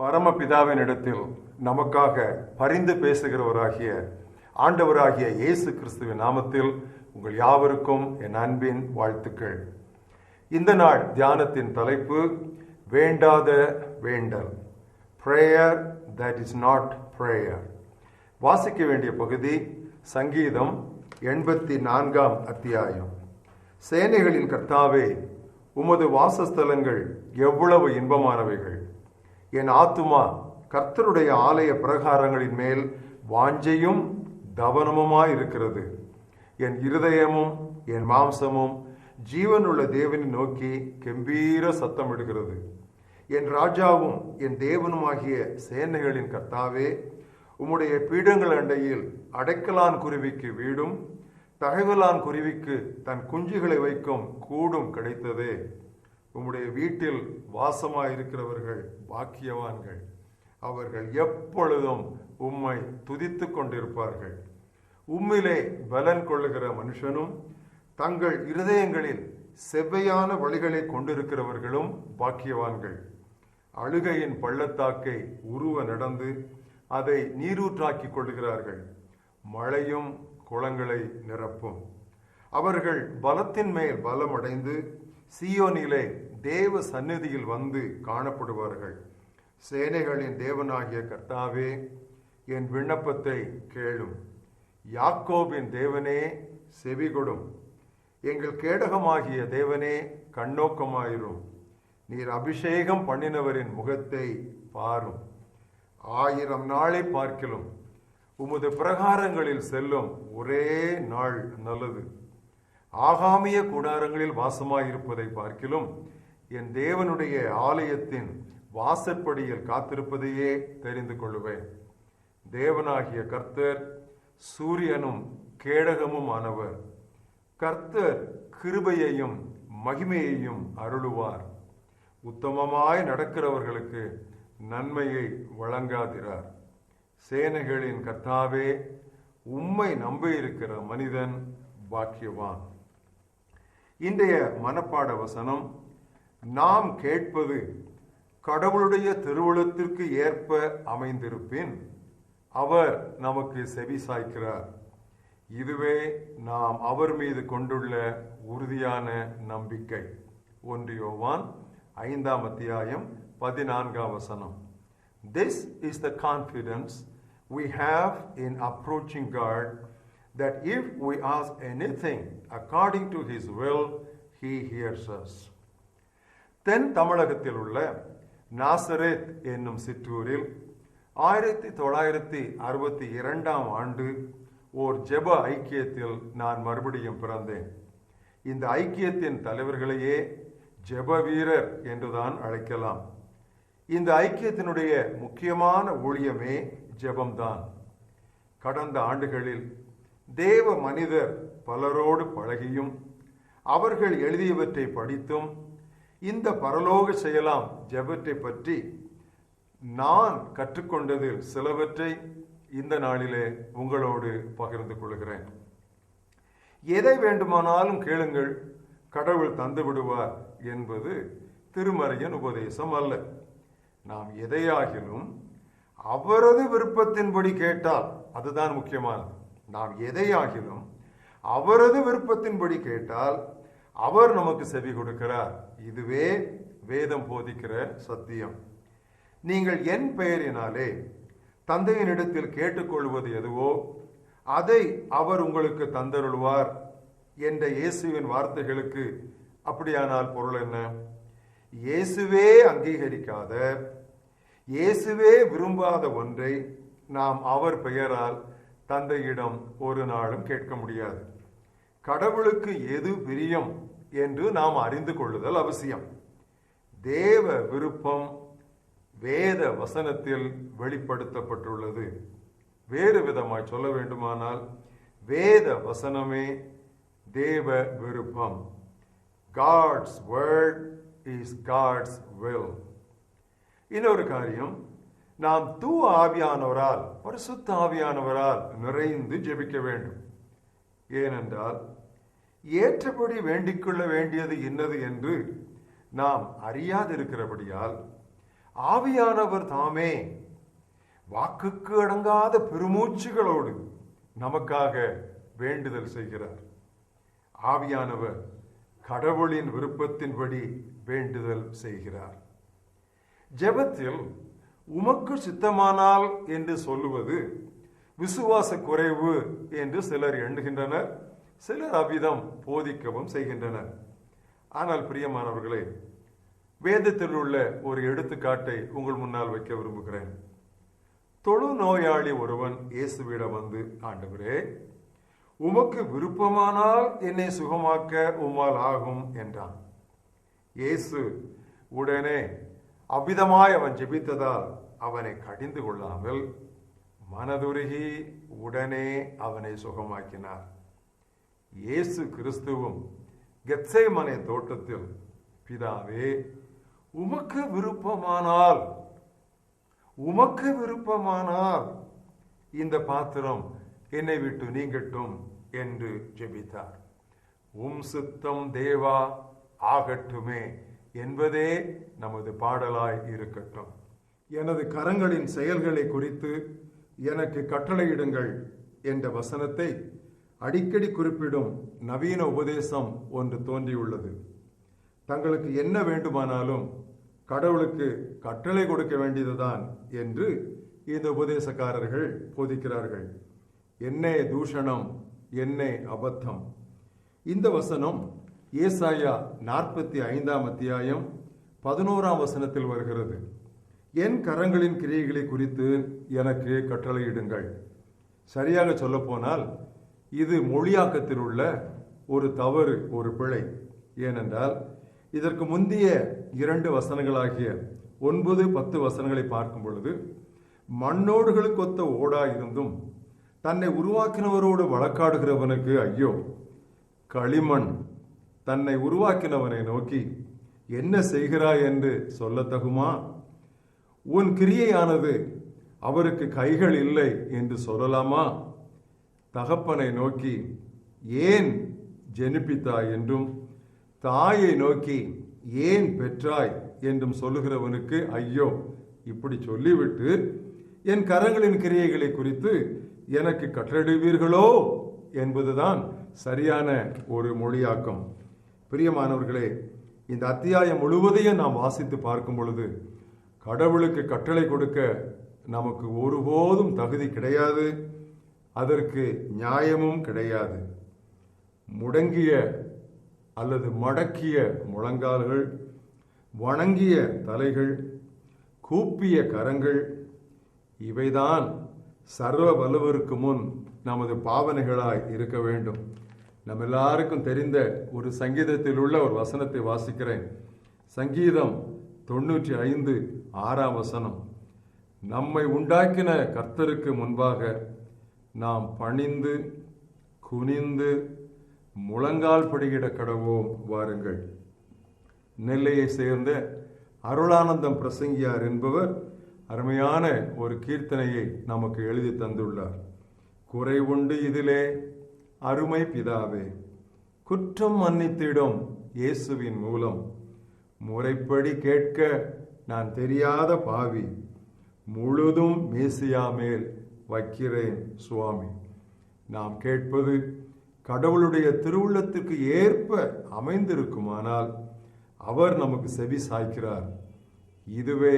பரமபிதாவினிடத்தில் நமக்காக பரிந்து பேசுகிறவராகிய ஆண்டவராகிய இயேசு கிறிஸ்துவின் நாமத்தில் உங்கள் யாவருக்கும் என் அன்பின் வாழ்த்துக்கள். இந்த நாள் தியானத்தின் தலைப்பு வேண்டாத வேண்டல். Prayer that is not prayer வாசிக்க வேண்டிய பகுதி சங்கீதம் எண்பத்தி நான்காம் அத்தியாயம். சேனைகளின் கர்த்தாவே உமது வாசஸ்தலங்கள் எவ்வளவு இன்பமானவைகள். என் ஆத்துமா கர்த்தருடைய ஆலய பிரகாரங்களின் மேல் வாஞ்சையும் தவனமுமாயிருக்கிறது. என் இருதயமும் என் மாம்சமும் ஜீவனுள்ள தேவனை நோக்கி கெம்பீர சத்தமிடுகிறது. என் ராஜாவும் என் தேவனுமாகிய சேனைகளின் கர்த்தாவே உம்முடைய பீடங்கள் அண்டையில் அடைக்கலான் குருவிக்கு வீடும் தகைவலான் குருவிக்கு தன் குஞ்சுகளை வைக்கும் கூடும் கிடைத்ததே. உம்முடைய வீட்டில் வாசமாயிருக்கிறவர்கள் பாக்கியவான்கள். அவர்கள் எப்பொழுதும் உம்மை துதித்து கொண்டிருப்பார்கள். உம்மிலே பலன் கொள்ளுகிற மனுஷனும் தங்கள் இருதயங்களில் செவ்வையான வழிகளை கொண்டிருக்கிறவர்களும் பாக்கியவான்கள். அழுகையின் பள்ளத்தாக்கை உருவ நடந்து அதை நீரூற்றாக்கிக் கொள்கிறார்கள் மழையும் குளங்களை நிரப்பும். அவர்கள் பலத்தின் மேல் பலமடைந்து சியோனிலே தேவ சந்நிதியில் வந்து காணப்படுவார்கள். சேனைகளின் தேவனாகிய கர்த்தாவே என் விண்ணப்பத்தை கேளும். யாக்கோபின் தேவனே செவிகொடும் எங்கள் கேடகமாகிய தேவனே கண்ணோக்கமாயிரும். நீர் அபிஷேகம் பண்ணினவரின் முகத்தை பாரும். ஆயிரம் நாளை பார்க்கிலும் உமது பிரகாரங்களில் செல்லும் ஒரே நாள் நல்லது. ஆகாமிய கூடாரங்களில் வாசமாயிருப்பதை பார்க்கிலும் என் தேவனுடைய ஆலயத்தின் வாசற்படியில் காத்திருப்பதையே தெரிந்து கொள்ளுவேன். தேவனாகிய கர்த்தர் சூரியனும் கேடகமும் ஆனவர். கர்த்தர் கிருபையையும் மகிமையையும் அருளுவார். உத்தமமாய் நடக்கிறவர்களுக்கு நன்மையை வழங்காதிரார். சேனைகளின் கர்த்தாவே உம்மை நம்பியிருக்கிற மனிதன் பாக்கியவான். இன்றைய மனப்பாட வசனம் நாம் கேட்பது கடவுளுடைய திருவுளத்திற்கு ஏற்ப அமைந்திருப்பின் அவர் நமக்கு செவி சாய்க்கிறார். இதுவே நாம் அவர் மீது கொண்டுள்ள உறுதியான நம்பிக்கை. ஒன்று யோவான் ஐந்தாம் அத்தியாயம் பதினான்காம் வசனம். This is the confidence we have in approaching God that if we ask anything according to his will he hears us. தென் தமிழகத்தில் உள்ள நாசரேத் என்னும் சிற்றூரில் ஆயிரத்தி தொள்ளாயிரத்தி அறுபத்தி இரண்டாம் ஆண்டு ஓர் ஜெப ஐக்கியத்தில் நான் மறுபடியும் பிறந்தேன். இந்த ஐக்கியத்தின் தலைவர்களையே ஜெப வீரர் என்றுதான் அழைக்கலாம். இந்த ஐக்கியத்தினுடைய முக்கியமான ஊழியமே ஜெபம்தான். கடந்த ஆண்டுகளில் தேவ மனிதர் பலரோடு பழகியும் அவர்கள் எழுதியவற்றை படித்தும் இந்த பரலோக செயலாம் ஜெபத்தை பற்றி நான் கற்றுக்கொண்டதில் சிலவற்றை இந்த நாளிலே உங்களோடு பகிர்ந்து கொள்கிறேன். எதை வேண்டுமானாலும் கேளுங்கள் கடவுள் தந்து விடுவார் என்பது திருமறையின் உபதேசம் அல்ல. நாம் எதையாகிலும் அவரது விருப்பத்தின்படி கேட்டால் அதுதான் முக்கியமானது. நாம் எதையாகிலும் அவரது விருப்பத்தின்படி கேட்டால் அவர் நமக்கு செவி கொடுக்கிறார். இதுவே வேதம் போதிக்கிற சத்தியம். நீங்கள் என் பெயரினாலே தந்தையினிடத்தில் கேட்டுக்கொள்வது எதுவோ அதை அவர் உங்களுக்கு தந்தருள்வார் என்ற இயேசுவின் வார்த்தைகளுக்கு அப்படியானால் பொருள் என்ன? இயேசுவே அங்கீகரிக்காத இயேசுவே விரும்பாத ஒன்றை நாம் அவர் பெயரால் தந்தையிடம் ஒரு நாளும் கேட்க முடியாது. கடவுளுக்கு எது பிரியம் என்று நாம் அறிந்து கொள்ளுதல் அவசியம். தேவ விருப்பம் வேத வசனத்தில் வெளிப்படுத்தப்பட்டுள்ளது. வேறு விதமாய் சொல்ல வேண்டுமானால் வேத வசனமே தேவ விருப்பம். God's word is God's will இன்னொரு காரியம் நாம் தூ ஆவியானவரால் பரிசுத்த ஆவியானவரால் நிறைந்து ஜெபிக்க வேண்டும். ஏனென்றால் ஏற்றபடி வேண்டிக்கொள்ள வேண்டியது என்னது என்று நாம் அறியாதிருக்கிறபடியால் ஆவியானவர் தாமே வாக்குக்கு அடங்காத பெருமூச்சுகளோடு நமக்காக வேண்டுதல் செய்கிறார். ஆவியானவர் கடவுளின் விருப்பத்தின்படி வேண்டுதல் செய்கிறார். ஜெபத்தில் உமக்கு சித்தமானால் என்று சொல்லுவது விசுவாச குறைவு என்று சிலர் எண்ணுகின்றனர். சிலர் அவ்விதம் போதிக்கவும் செய்கின்றனர். ஆனால் பிரியமானவர்களே வேதத்தில் உள்ள ஒரு எடுத்துக்காட்டை உங்கள் முன்னால் வைக்க விரும்புகிறேன். தொழு நோயாளி ஒருவன் இயேசுவிடம் வந்து ஆண்டவரே உமக்கு விருப்பமானால் என்னை சுகமாக்க உம்மால் ஆகும் என்றான். இயேசு உடனே அவ்விதமாய் அவன் ஜெபித்ததால் அவனை கடிந்து கொள்ளாமல் மனதுருகி உடனே அவனை சுகமாக்கினார். இயேசு கிறிஸ்துவும் கெத்சேமனே தோட்டத்தில் பிதாவே உமக்கு விருப்பமானால் உமக்கு விருப்பமானால் இந்த பாத்திரம் என்னை விட்டு நீங்கட்டும் என்று ஜெபித்தார். உம் சித்தம் தேவா ஆகட்டுமே என்பதே நமது பாடலாய் இருக்கட்டும். எனது கரங்களின் செயல்களை குறித்து எனக்கு கட்டளையிடுங்கள் என்ற வசனத்தை அடிக்கடி குறிப்பிடும் நவீன உபதேசம் ஒன்று தோன்றியுள்ளது. தங்களுக்கு என்ன வேண்டுமானாலும் கடவுளுக்கு கட்டளை கொடுக்க வேண்டியதுதான் என்று இந்த உபதேசக்காரர்கள் போதிக்கிறார்கள். என்னே தூஷணம் என்னே அபத்தம். இந்த வசனம் ஏசாயா நாற்பத்தி ஐந்தாம் அத்தியாயம் பதினோராம் வசனத்தில் வருகிறது. என் கரங்களின் கிரியைகளை குறித்து எனக்கு கட்டளையிடுங்கள். சரியாக சொல்லப்போனால் இது மொழியாக்கத்தில் உள்ள ஒரு தவறு ஒரு பிழை. ஏனென்றால் இதற்கு முந்தைய இரண்டு வசனங்களாகிய ஒன்பது பத்து வசனங்களை பார்க்கும் பொழுது மண்ணோடுகளுக்கு ஒத்த ஓடா இருந்தும் தன்னை உருவாக்கினவரோடு வழக்காடுகிறவனுக்கு ஐயோ களிமண் தன்னை உருவாக்கினவனை நோக்கி என்ன செய்கிறாய்? என்று சொல்லத்தகுமா? உன் கிரியையானது அவருக்கு கைகள் இல்லை என்று சொல்லலாமா? தகப்பனை நோக்கி ஏன் ஜெனிப்பித்தாய்? என்றும் தாயை நோக்கி ஏன் பெற்றாய்? என்றும் சொல்லுகிறவனுக்கு ஐயோ இப்படி சொல்லிவிட்டு என் கரங்களின் கிரியைகளை குறித்து எனக்கு கட்டளிடுவீர்களோ என்பதுதான் சரியான ஒரு மொழியாக்கம். பிரியமானவர்களே இந்த அத்தியாயம் முழுவதையும் நாம் வாசித்து பார்க்கும் பொழுது கடவுளுக்கு கட்டளை கொடுக்க நமக்கு ஒருபோதும் தகுதி கிடையாது அதற்கு நியாயமும் கிடையாது. முடங்கிய அல்லது மடக்கிய முழங்கால்கள் வணங்கிய தலைகள் கூப்பிய கரங்கள் இவைதான் சர்வ வலுவருக்கு முன் நமது பாவனைகளாய் இருக்க வேண்டும். நம்ம எல்லாருக்கும் தெரிந்த ஒரு சங்கீதத்தில் உள்ள ஒரு வசனத்தை வாசிக்கிறேன். சங்கீதம் தொண்ணூற்றி ஐந்து ஆறாம் வசனம். நம்மை உண்டாக்கின கர்த்தருக்கு முன்பாக நாம் பணிந்து குனிந்து முழங்கால் படியிட கடவோம் வாருங்கள். நெல்லையை சேர்ந்த அருளானந்தம் பிரசங்கியார் என்பவர் அருமையான ஒரு கீர்த்தனையை நமக்கு எழுதி தந்துள்ளார். குறை உண்டு இதிலே அருமை பிதாவே குற்றம் மன்னித்திடும் இயேசுவின் மூலம். முறைப்படி கேட்க நான் தெரியாத பாவி முழுதும் மேசியா மேல் வைக்கிறேன் சுவாமி. நாம் கேட்பது கடவுளுடைய திருவுள்ளத்திற்கு ஏற்ப அமைந்திருக்குமானால் அவர் நமக்கு செவி சாய்க்கிறார். இதுவே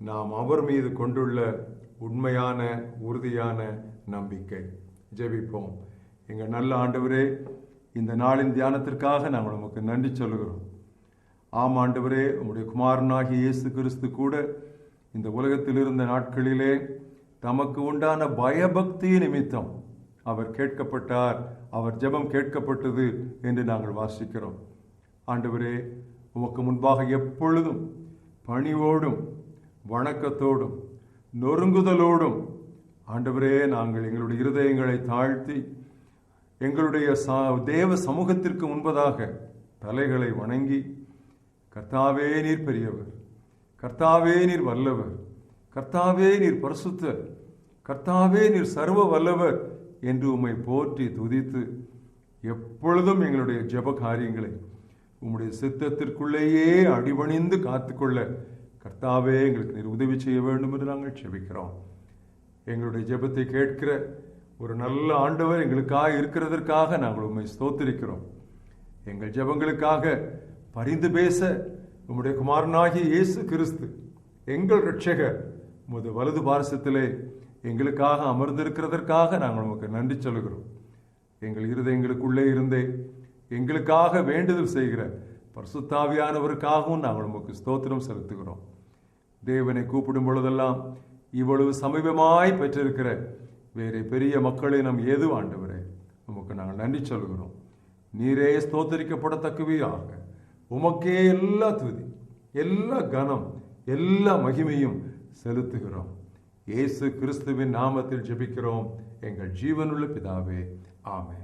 நாம் அவர் மீது கொண்டுள்ள உண்மையான உறுதியான நம்பிக்கை. ஜெபிப்போம். எங்கள் நல்ல ஆண்டவரே இந்த நாளின் தியானத்திற்காக நாங்கள் நமக்கு நன்றி சொல்லுகிறோம். ஆம் ஆண்டவரே உம்முடைய குமாரனாகிய இயேசு கிறிஸ்து கூட இந்த உலகத்தில் இருந்த நாட்களிலே தமக்கு உண்டான பயபக்தி நிமித்தம் அவர் கேட்கப்பட்டார் அவர் ஜெபம் கேட்கப்பட்டது என்று நாங்கள் வாசிக்கிறோம். ஆண்டவரே உமக்கு முன்பாக எப்பொழுதும் பணிவோடும் வணக்கத்தோடும் நொறுங்குதலோடும் ஆண்டவரே நாங்கள் எங்களுடைய இருதயங்களை தாழ்த்தி எங்களுடைய சா தேவ சமூகத்திற்கு முன்பதாக தலைகளை வணங்கி கர்த்தாவே நீர் பெரியவர் கர்த்தாவே நீர் வல்லவர் கர்த்தாவே நீர் பரிசுத்தர் கர்த்தாவே நீர் சர்வ வல்லவர் என்று உம்மை போற்றி துதித்து எப்பொழுதும் எங்களுடைய ஜெப காரியங்களை உம்முடைய சித்தத்திற்குள்ளேயே அடிபணிந்து காத்துக்கொள்ள கர்த்தாவே எங்களுக்கு நீர் உதவி செய்ய வேண்டும் என்று நாங்கள் செபிக்கிறோம். எங்களுடைய ஜெபத்தை கேட்கிற ஒரு நல்ல ஆண்டவர் எங்களுக்காக இருக்கிறதற்காக நாங்கள் உண்மை ஸ்தோத்திருக்கிறோம். எங்கள் ஜெபங்களுக்காக பரிந்து பேச உம்முடைய குமாரனாகிய இயேசு கிறிஸ்து எங்கள் இரட்சகர் உமது வலது பாரசத்திலே எங்களுக்காக அமர்ந்திருக்கிறதற்காக நாங்கள் உமக்கு நன்றி சொல்கிறோம் எங்கள் இருதயங்களுக்குள்ளே இருந்தே எங்களுக்காக வேண்டுதல் செய்கிற பரிசுத்தாவியானவருக்காகவும் நாங்கள் உமக்கு ஸ்தோத்திரம் செலுத்துகிறோம். தேவனை கூப்பிடும் பொழுதெல்லாம் இவ்வளவு சமீபமாய் பெற்றிருக்கிற வேறு பெரிய மக்களை நாம் ஏது ஆண்டவரே? உமக்கு நாங்கள் நன்றி சொல்கிறோம். நீரே ஸ்தோத்தரிக்கப்படத்தக்கவையாக. உமக்கே எல்லா துதி எல்லா கனம் எல்லா மகிமையும் செலுத்துகிறோம். இயேசு கிறிஸ்துவின் நாமத்தில் ஜெபிக்கிறோம். எங்கள் ஜீவனுள்ள பிதாவே ஆமே